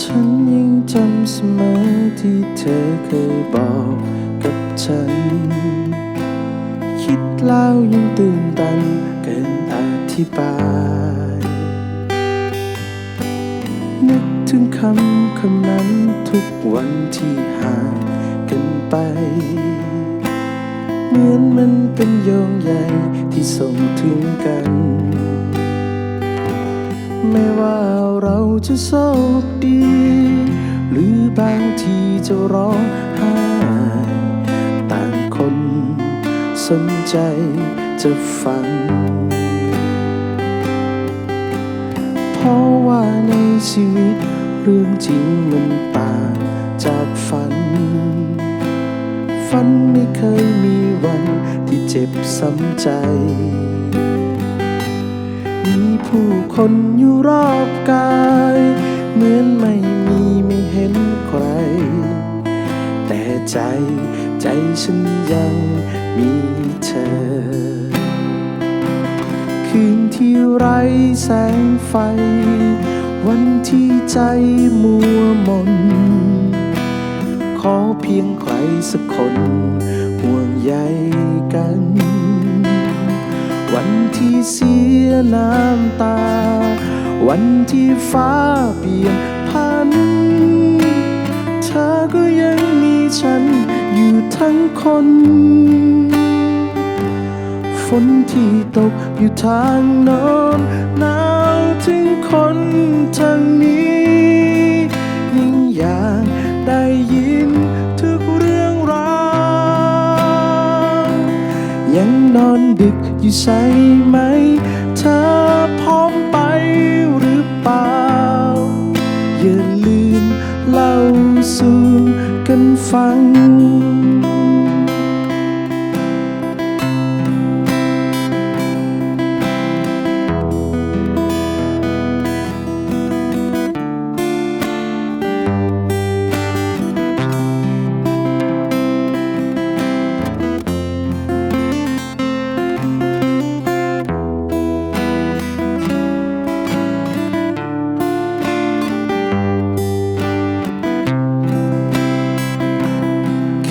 ฉันยังจำเสมอที่เธอเคยบอกกับฉัน คิดแล้วยังตื่นตันเกินอธิบาย นึกถึงคำคำนั้นทุกวันที่ห่างกันไป เหมือนมันเป็นโยงใยที่ส่งถึงกัน ไม่ว่า จะโชคดี หรือบางทีจะร้องไห้ต่างคนสนใจจะฟัง เพราะว่าในชีวิตเรื่องจริงมันต่างจากฝัน ฝันไม่เคยมีวันที่เจ็บซ้ำใจ มีผู้คนอยู่รอบกาย เหมือนไม่มีไม่เห็นใคร แต่ใจใจฉันยังมีเธอ คืนที่ไร้แสงไฟ วันที่ใจมัวมน ขอเพียงใครสักคนห่วงใยกัน วันที่เสียน้ำตา วันที่ฟ้าเปลี่ยนพันเธอก็ยังมีฉันอยู่ทั้งคน ฝนที่ตกอยู่ทางโนอนหนาวถึงคนทางนี้ยิ่ง ยังนอนดึกอยู่ใช่ไหม เธอพร้อมไปหรือเปล่า อย่าลืมเล่าสู่กันฟัง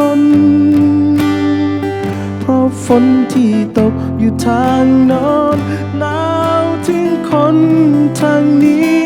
น นที่ตกอยู่ทางนอนหนาวถึงคนทางนี้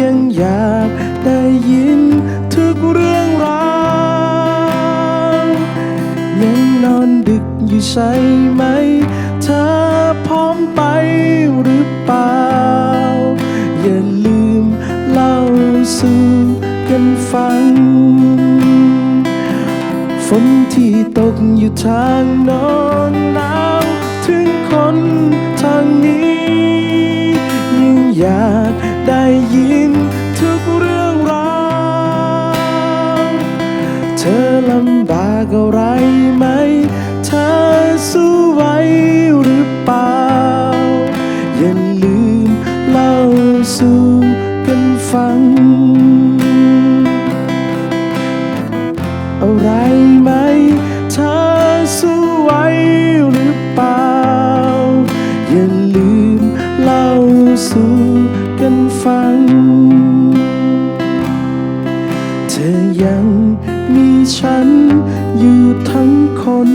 ยังอยากได้ยินทุกเรื่องราวยังนอนดึกอยู่ใช่ไหม เธอพร้อมไปหรือเปล่า ทางโนอนหนาวถึงคนทางนี้ ยิ่งอยากได้ยินทุกเรื่องราว เธอลำบากอะไร สู่กันฟัง เธอยังมีฉันอยู่ทั้งคน